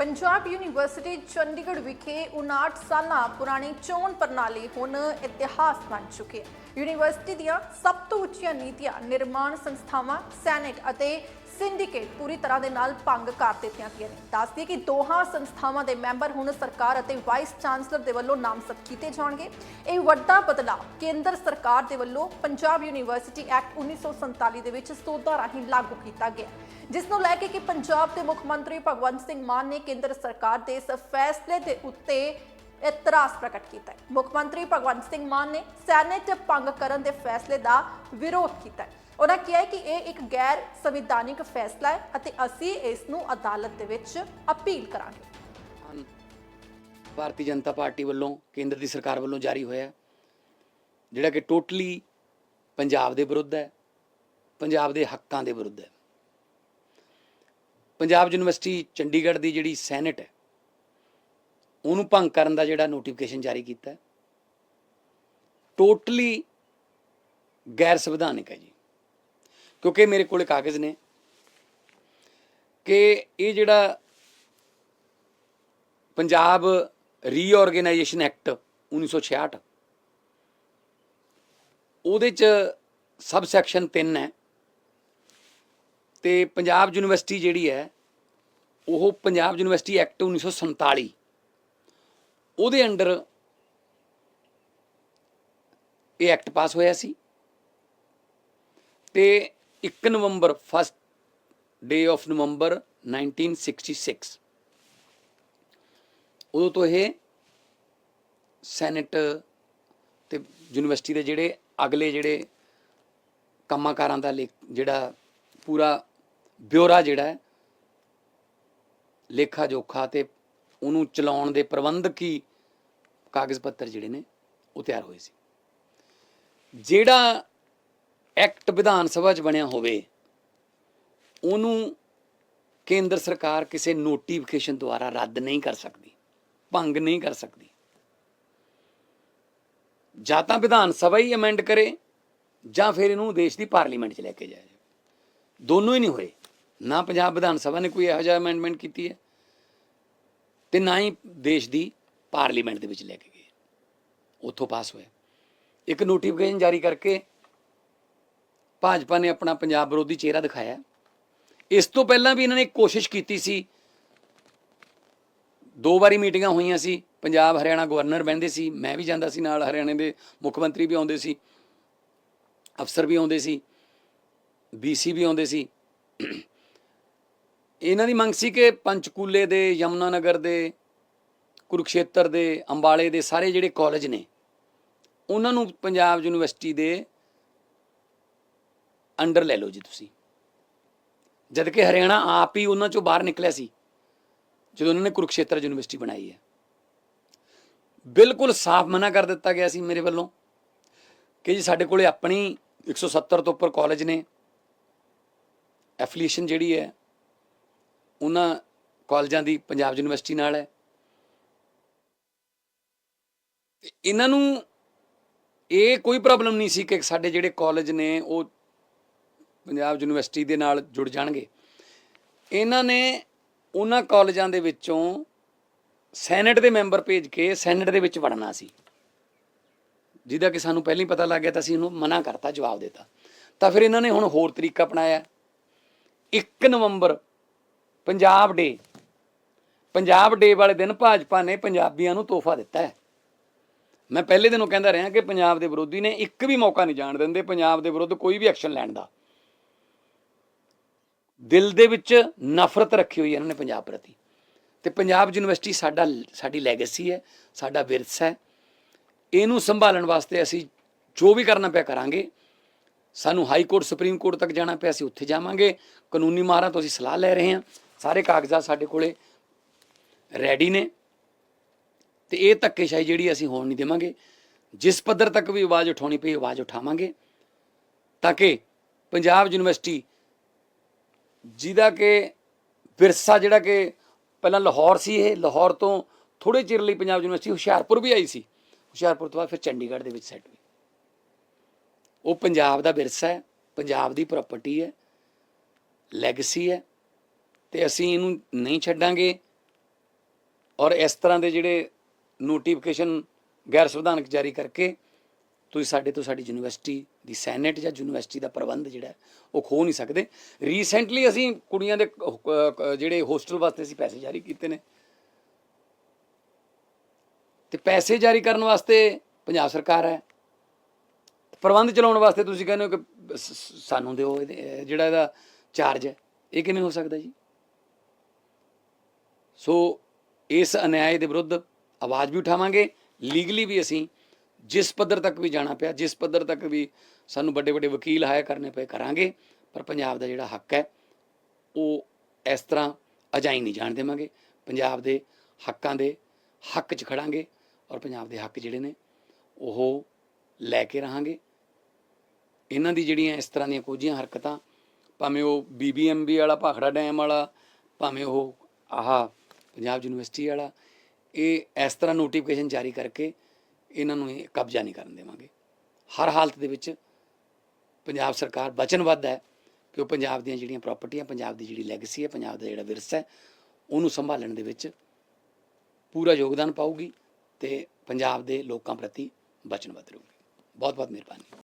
Punjab university Chandigarh ਵਿਖੇ 59 ਸਾਲਾਂ ਪੁਰਾਣੀ ਚੋਣ ਪ੍ਰਣਾਲੀ ਹੁਣ ਇਤਿਹਾਸ ਬਣ ਚੁੱਕੀ ਹੈ। ਯੂਨੀਵਰਸਿਟੀ ਦੀਆਂ ਸਭ ਤੋਂ ਉੱਚੀਆਂ ਨੀਤੀਆਂ, ਨਿਰਮਾਣ ਸੰਸਥਾਵਾਂ, ਸੈਨੇਟ ਅਤੇ ਸਿੰਡੀਕੇਟ ਪੂਰੀ ਤਰ੍ਹਾਂ ਦੇ ਨਾਲ ਭੰਗ ਕਰ ਦਿੱਤੀਆਂ ਗਈਆਂ ਨੇ। ਦੱਸਦੀ ਕਿ ਦੋਹਾਂ ਸੰਸਥਾਵਾਂ ਦੇ ਮੈਂਬਰ ਹੁਣ ਸਰਕਾਰ ਅਤੇ ਵਾਈਸ ਚਾਂਸਲਰ ਦੇ ਵੱਲੋਂ ਨਾਮਜ਼ਦ ਕੀਤੇ ਜਾਣਗੇ। ਇਹ ਵੱਡਾ ਬਦਲਾਅ ਕੇਂਦਰ ਸਰਕਾਰ ਦੇ ਵੱਲੋਂ ਪੰਜਾਬ ਯੂਨੀਵਰਸਿਟੀ ਐਕਟ 1947 ਦੇ ਵਿੱਚ ਸੋਧਾਂ ਰਾਹੀਂ ਲਾਗੂ ਕੀਤਾ ਗਿਆ। ਜਿਸ ਨੂੰ ਲੈ ਕੇ ਕਿ ਪੰਜਾਬ ਦੇ ਮੁੱਖ ਮੰਤਰੀ ਭਗਵੰਤ ਸਿੰਘ ਮਾਨ ਨੇ ਕੇਂਦਰ ਸਰਕਾਰ ਦੇ ਇਸ ਫੈਸਲੇ ਦੇ ਉੱਤੇ ਇਤਰਾਜ਼ ਪ੍ਰਗਟ ਕੀਤਾ ਹੈ। ਮੁੱਖ ਮੰਤਰੀ ਭਗਵੰਤ ਸਿੰਘ ਮਾਨ ਨੇ ਸੈਨੇਟ ਭੰਗ ਕਰਨ ਦੇ ਫੈਸਲੇ ਦਾ ਵਿਰੋਧ ਕੀਤਾ ਹੈ। ਉਹਨਾਂ ਕਿਹਾ ਕਿ ਇਹ ਇੱਕ ਗੈਰ ਸੰਵਿਧਾਨਿਕ ਫੈਸਲਾ ਹੈ ਅਤੇ ਅਸੀਂ ਇਸ ਨੂੰ ਅਦਾਲਤ ਦੇ ਵਿੱਚ ਅਪੀਲ ਕਰਾਂਗੇ। ਭਾਰਤੀ ਜਨਤਾ ਪਾਰਟੀ ਵੱਲੋਂ, ਕੇਂਦਰ ਦੀ ਸਰਕਾਰ ਵੱਲੋਂ ਜਾਰੀ ਹੋਇਆ ਜਿਹੜਾ ਕਿ ਟੋਟਲੀ ਪੰਜਾਬ ਦੇ ਵਿਰੁੱਧ ਹੈ, ਪੰਜਾਬ ਦੇ ਹੱਕਾਂ ਦੇ ਵਿਰੁੱਧ ਹੈ। ਪੰਜਾਬ ਯੂਨੀਵਰਸਿਟੀ ਚੰਡੀਗੜ੍ਹ ਦੀ ਜਿਹੜੀ ਸੈਨੇਟ ਹੈ, ਉਹਨੂੰ ਭੰਗ ਕਰਨ ਦਾ ਜਿਹੜਾ ਨੋਟੀਫਿਕੇਸ਼ਨ ਜਾਰੀ ਕੀਤਾ ਟੋਟਲੀ ਗੈਰ ਸੰਵਿਧਾਨਿਕ ਹੈ ਜੀ। ਕਿਉਂਕਿ ਮੇਰੇ ਕੋਲੇ ਕਾਗਜ਼ ਨੇ, ਕਿ ਇਹ ਜਿਹੜਾ ਪੰਜਾਬ ਰੀਆਰਗੇਨਾਈਜੇਸ਼ਨ ਐਕਟ 1966 ਉਹਦੇ ਚ ਸਬ ਸੈਕਸ਼ਨ 3 ਹੈ ਤੇ ਪੰਜਾਬ ਯੂਨੀਵਰਸਿਟੀ ਜਿਹੜੀ ਹੈ, ਉਹ ਪੰਜਾਬ ਯੂਨੀਵਰਸਿਟੀ ਐਕਟ 1947 ਉਹਦੇ ਅੰਡਰ ਇਹ ਐਕਟ ਪਾਸ ਹੋਇਆ ਸੀ ਤੇ 1 ਨਵੰਬਰ ਫਸਟ ਡੇ ਆਫ ਨਵੰਬਰ 1966 ਉਦੋਂ ਤੋਂ ਇਹ ਸੈਨੇਟ ਤੇ ਯੂਨੀਵਰਸਿਟੀ ਦੇ ਜਿਹੜੇ ਅਗਲੇ ਜਿਹੜੇ ਕੰਮਾਂ-ਕਾਰਾਂ ਦਾ ਲੇਖ- ਜਿਹੜਾ ਪੂਰਾ ਬਿਊਰਾ ਜਿਹੜਾ ਹੈ, ਲੇਖਾ ਜੋਖਾ ਤੇ ਉਹਨੂੰ ਚਲਾਉਣ ਦੇ ਪ੍ਰਬੰਧਕੀ ਕਾਗਜ਼ ਪੱਤਰ ਜਿਹੜੇ ਨੇ, ਉਹ ਤਿਆਰ ਹੋਏ ਸੀ। ਜਿਹੜਾ ਐਕਟ ਵਿਧਾਨ ਸਭਾ 'ਚ ਬਣਿਆ ਹੋਵੇ, ਉਹਨੂੰ ਕੇਂਦਰ ਸਰਕਾਰ ਕਿਸੇ ਨੋਟੀਫਿਕੇਸ਼ਨ ਦੁਆਰਾ ਰੱਦ ਨਹੀਂ ਕਰ ਸਕਦੀ, ਭੰਗ ਨਹੀਂ ਕਰ ਸਕਦੀ। ਜਾਂ ਤਾਂ ਵਿਧਾਨ ਸਭਾ ਹੀ ਅਮੈਂਡ ਕਰੇ, ਜਾਂ ਫਿਰ ਇਹਨੂੰ ਦੇਸ਼ ਦੀ ਪਾਰਲੀਮੈਂਟ 'ਚ ਲੈ ਕੇ ਜਾਇਆ ਜਾਵੇ। ਦੋਨੋਂ ਹੀ ਨਹੀਂ ਹੋਏ। ਨਾ ਪੰਜਾਬ ਵਿਧਾਨ ਸਭਾ ਨੇ ਕੋਈ ਇਹੋ ਜਿਹਾ ਅਮੈਂਡਮੈਂਟ ਕੀਤੀ ਹੈ, ਤੇ ਨਾ ਹੀ ਦੇਸ਼ ਦੀ ਪਾਰਲੀਮੈਂਟ ਦੇ ਵਿੱਚ ਲੈ ਕੇ ਗਏ। ਉੱਥੋਂ ਪਾਸ ਹੋਇਆ। ਇੱਕ ਨੋਟੀਫਿਕੇਸ਼ਨ ਜਾਰੀ ਕਰਕੇ ਭਾਜਪਾ ਨੇ ਆਪਣਾ ਪੰਜਾਬ ਵਿਰੋਧੀ ਚਿਹਰਾ ਦਿਖਾਇਆ। ਇਸ ਤੋਂ ਪਹਿਲਾਂ ਵੀ ਇਹਨਾਂ ਨੇ ਕੋਸ਼ਿਸ਼ ਕੀਤੀ ਸੀ। ਦੋ ਵਾਰੀ ਮੀਟਿੰਗਾਂ ਹੋਈਆਂ ਸੀ। ਪੰਜਾਬ ਹਰਿਆਣਾ ਗਵਰਨਰ ਬਹਿੰਦੇ ਸੀ, ਮੈਂ ਵੀ ਜਾਂਦਾ ਸੀ ਨਾਲ, ਹਰਿਆਣੇ ਦੇ ਮੁੱਖ ਮੰਤਰੀ ਵੀ ਆਉਂਦੇ ਸੀ। ਅਫਸਰ ਵੀ ਆਉਂਦੇ ਸੀ ਬੀਸੀ ਵੀ ਆਉਂਦੇ ਸੀ। ਇਹਨਾਂ ਦੀ ਮੰਗ ਸੀ ਕਿ ਪੰਚਕੂਲੇ ਦੇ ਯਮਨਾ ਨਗਰ ਦੇ, ਕੁਰੂਕਸ਼ੇਤਰ ਦੇ, ਅੰਬਾਲੇ ਦੇ ਸਾਰੇ ਜਿਹੜੇ ਕਾਲਜ ਨੇ, ਉਹਨਾਂ ਨੂੰ ਪੰਜਾਬ ਯੂਨੀਵਰਸਿਟੀ ਦੇ ਅੰਡਰ ਲੈ ਲਓ ਜੀ ਤੁਸੀਂ। ਜਦ ਕਿ ਹਰਿਆਣਾ ਆਪ ਹੀ ਉਹਨਾਂ ਚੋਂ ਬਾਹਰ ਨਿਕਲਿਆ ਸੀ, ਜਦੋਂ ਉਹਨਾਂ ਨੇ ਕੁਰੂਕਸ਼ੇਤਰ ਯੂਨੀਵਰਸਿਟੀ ਬਣਾਈ ਹੈ। ਬਿਲਕੁਲ ਸਾਫ਼ ਮਨਾ ਕਰ ਦਿੱਤਾ ਗਿਆ ਸੀ ਮੇਰੇ ਵੱਲੋਂ ਕਿ ਜੀ ਸਾਡੇ ਕੋਲੇ ਆਪਣੀ 170 ਤੋਂ ਉੱਪਰ ਕਾਲਜ ਨੇ। ਐਫੀਲੀਏਸ਼ਨ ਜਿਹੜੀ ਹੈ, ਉਹਨਾਂ ਕਾਲਜਾਂ ਦੀ ਪੰਜਾਬ ਯੂਨੀਵਰਸਿਟੀ ਨਾਲ ਹੈ। ਇਹਨਾਂ ਨੂੰ ਇਹ ਕੋਈ ਪ੍ਰੋਬਲਮ ਨਹੀਂ ਸੀ ਕਿ ਸਾਡੇ ਜਿਹੜੇ ਕਾਲਜ ਨੇ, ਉਹ ਪੰਜਾਬ ਯੂਨੀਵਰਸਿਟੀ ਦੇ ਨਾਲ ਜੁੜ ਜਾਣਗੇ। ਇਹਨਾਂ ਨੇ ਉਹਨਾਂ ਕਾਲਜਾਂ ਦੇ ਵਿੱਚੋਂ ਸੈਨੇਟ ਦੇ ਮੈਂਬਰ ਭੇਜ ਕੇ ਸੈਨੇਟ ਦੇ ਵਿੱਚ ਵੜਨਾ ਸੀ। ਜਿਹਦਾ ਕਿ ਸਾਨੂੰ ਪਹਿਲਾਂ ਹੀ ਪਤਾ ਲੱਗ ਗਿਆ ਤਾਂ ਅਸੀਂ ਉਹਨੂੰ ਮਨਾ ਕਰਤਾ, ਜਵਾਬ ਦਿੱਤਾ। ਤਾਂ ਫਿਰ ਇਹਨਾਂ ਨੇ ਹੁਣ ਹੋਰ ਤਰੀਕਾ ਅਪਣਾਇਆ। 1 ਨਵੰਬਰ, ਪੰਜਾਬ ਡੇ ਪੰਜਾਬ ਡੇ ਵਾਲੇ ਦਿਨ ਭਾਜਪਾ ਨੇ ਪੰਜਾਬੀਆਂ ਨੂੰ ਤੋਹਫਾ ਦਿੱਤਾ ਹੈ। ਮੈਂ ਪਹਿਲੇ ਦਿਨੋਂ ਕਹਿੰਦਾ ਰਿਹਾ ਕਿ ਪੰਜਾਬ ਦੇ ਵਿਰੋਧੀ ਨੇ ਇੱਕ ਵੀ ਮੌਕਾ ਨਹੀਂ ਜਾਣ ਦਿੰਦੇ, ਪੰਜਾਬ ਦੇ ਵਿਰੁੱਧ ਕੋਈ ਵੀ ਐਕਸ਼ਨ ਲੈਣ ਦਾ। ਦਿਲ ਦੇ ਵਿੱਚ ਨਫ਼ਰਤ ਰੱਖੀ ਹੋਈ ਹੈ ਇਹਨਾਂ ਨੇ ਪੰਜਾਬ ਪ੍ਰਤੀ। ਤੇ ਪੰਜਾਬ ਯੂਨੀਵਰਸਿਟੀ ਸਾਡਾ, ਸਾਡੀ ਲੈਗੇਸੀ ਹੈ, ਸਾਡਾ ਵਿਰਸਾ ਹੈ। ਇਹਨੂੰ ਸੰਭਾਲਣ ਵਾਸਤੇ ਅਸੀਂ ਜੋ ਵੀ ਕਰਨਾ ਪਿਆ ਕਰਾਂਗੇ, ਸਾਨੂੰ ਹਾਈ ਕੋਰਟ ਸੁਪਰੀਮ ਕੋਰਟ ਤੱਕ ਜਾਣਾ ਪਿਆ, ਅਸੀਂ ਉੱਥੇ ਜਾਵਾਂਗੇ। ਕਾਨੂੰਨੀ ਮਾਹਰਾਂ ਤੋਂ ਅਸੀਂ ਸਲਾਹ ਲੈ ਰਹੇ ਹਾਂ। ਸਾਰੇ ਕਾਗਜ਼ਾਤ ਸਾਡੇ ਕੋਲੇ ਰੈਡੀ ਨੇ। ਤੇ ਇਹ ਧੱਕੇਸ਼ਾਹੀ ਜਿਹੜੀ ਅਸੀਂ ਹੋਣ ਨਹੀਂ ਦੇਵਾਂਗੇ। ਜਿਸ ਪੱਧਰ ਤੱਕ ਵੀ ਆਵਾਜ਼ ਉਠਾਉਣੀ ਪਈ, ਆਵਾਜ਼ ਉਠਾਵਾਂਗੇ। ਤਾਂ ਕਿ ਪੰਜਾਬ ਯੂਨੀਵਰਸਿਟੀ ਜਿਹਦਾ ਕਿ ਵਿਰਸਾ ਜਿਹੜਾ ਕਿ ਪਹਿਲਾਂ ਲਾਹੌਰ ਸੀ ਇਹ, ਲਾਹੌਰ ਤੋਂ ਥੋੜੇ ਚਿਰ ਲਈ ਪੰਜਾਬ ਯੂਨੀਵਰਸਿਟੀ ਹੁਸ਼ਿਆਰਪੁਰ ਵੀ ਆਈ ਸੀ। ਹੁਸ਼ਿਆਰਪੁਰ ਤੋਂ ਬਾਅਦ ਫਿਰ ਚੰਡੀਗੜ੍ਹ ਦੇ ਵਿੱਚ ਸੈੱਟ ਹੋਈ। ਉਹ ਪੰਜਾਬ ਦਾ ਵਿਰਸਾ ਹੈ, ਪੰਜਾਬ ਦੀ ਪ੍ਰਾਪਰਟੀ ਹੈ ਲੈਗੇਸੀ ਹੈ ਤੇ ਅਸੀਂ ਇਹਨੂੰ ਨਹੀਂ ਛੱਡਾਂਗੇ ਔਰ ਇਸ ਤਰ੍ਹਾਂ ਦੇ ਜਿਹੜੇ ਨੋਟੀਫਿਕੇਸ਼ਨ ਗੈਰ ਸੰਵਿਧਾਨਕ ਜਾਰੀ ਕਰਕੇ ਤੁਸੀਂ ਸਾਡੇ ਤੋਂ ਸਾਡੀ ਯੂਨੀਵਰਸਿਟੀ ਦੀ ਸੈਨੇਟ ਜਾਂ ਯੂਨੀਵਰਸਿਟੀ ਦਾ ਪ੍ਰਬੰਧ ਜਿਹੜਾ ਉਹ ਖੋ ਨਹੀਂ ਸਕਦੇ। ਰੀਸੈਂਟਲੀ ਅਸੀਂ ਕੁੜੀਆਂ ਦੇ ਜਿਹੜੇ ਹੋਸਟਲ ਵਾਸਤੇ ਅਸੀਂ ਪੈਸੇ ਜਾਰੀ ਕੀਤੇ ਨੇ। ਤੇ ਪੈਸੇ ਜਾਰੀ ਕਰਨ ਵਾਸਤੇ ਪੰਜਾਬ ਸਰਕਾਰ ਹੈ। ਪ੍ਰਬੰਧ ਚਲਾਉਣ ਵਾਸਤੇ ਤੁਸੀਂ ਕਹਿੰਦੇ ਹੋ ਕਿ ਸਾਨੂੰ ਦਿਓ ਇਹਦੇ- ਜਿਹੜਾ ਇਹਦਾ ਚਾਰਜ ਹੈ। ਇਹ ਕਿਵੇਂ ਹੋ ਸਕਦਾ ਜੀ? ਸੋ ਇਸ ਅਨਿਆਏ ਦੇ ਵਿਰੁੱਧ ਆਵਾਜ਼ ਵੀ ਉਠਾਵਾਂਗੇ। ਲੀਗਲੀ ਵੀ ਅਸੀਂ ਜਿਸ ਪੱਧਰ ਤੱਕ ਵੀ ਜਾਣਾ ਪਿਆ, ਜਿਸ ਪੱਧਰ ਤੱਕ ਵੀ ਸਾਨੂੰ ਵੱਡੇ ਵੱਡੇ ਵਕੀਲ ਹਾਇਰ ਕਰਨੇ ਪਏ ਕਰਾਂਗੇ, ਪਰ ਪੰਜਾਬ ਦਾ ਜਿਹੜਾ ਹੱਕ ਹੈ, ਉਹ ਇਸ ਤਰ੍ਹਾਂ ਅਜਾਈ ਨਹੀਂ ਜਾਣ ਦੇਵਾਂਗੇ। ਪੰਜਾਬ ਦੇ ਹੱਕਾਂ ਦੇ ਹੱਕ 'ਚ ਖੜਾਂਗੇ ਔਰ ਪੰਜਾਬ ਦੇ ਹੱਕ ਜਿਹੜੇ ਨੇ, ਉਹ ਲੈ ਕੇ ਰਹਾਂਗੇ। ਇਹਨਾਂ ਦੀ ਜਿਹੜੀਆਂ ਇਸ ਤਰ੍ਹਾਂ ਦੀਆਂ ਕੋਝੀਆਂ ਹਰਕਤਾਂ, ਭਾਵੇਂ ਉਹ ਬੀਬੀਐਮਬੀ ਵਾਲਾ, ਭਾਖੜਾ ਡੈਮ ਵਾਲਾ, ਭਾਵੇਂ ਉਹ ਆਹ ਪੰਜਾਬ ਯੂਨੀਵਰਸਿਟੀ ਵਾਲਾ, ਇਹ ਇਸ ਤਰ੍ਹਾਂ ਨੋਟੀਫਿਕੇਸ਼ਨ ਜਾਰੀ ਕਰਕੇ ਇਹਨਾਂ ਨੂੰ ਇਹ ਕਬਜ਼ਾ ਨਹੀਂ ਕਰਨ ਦੇਵਾਂਗੇ। ਹਰ ਹਾਲਤ ਦੇ ਵਿੱਚ ਪੰਜਾਬ ਸਰਕਾਰ ਵਚਨਬੱਧ ਹੈ ਕਿ ਉਹ ਪੰਜਾਬ ਦੀਆਂ ਜਿਹੜੀਆਂ ਪ੍ਰਾਪਰਟੀਆਂ ਪੰਜਾਬ ਦੀ ਜਿਹੜੀ ਲੈਗੇਸੀ ਹੈ ਪੰਜਾਬ ਦਾ ਜਿਹੜਾ ਵਿਰਸਾ ਹੈ, ਉਹਨੂੰ ਸੰਭਾਲਣ ਦੇ ਵਿੱਚ ਪੂਰਾ ਯੋਗਦਾਨ ਪਾਊਗੀ ਤੇ ਪੰਜਾਬ ਦੇ ਲੋਕਾਂ ਪ੍ਰਤੀ ਵਚਨਬੱਧ ਰਹੂਗੀ। ਬਹੁਤ ਬਹੁਤ ਮਿਹਰਬਾਨੀ।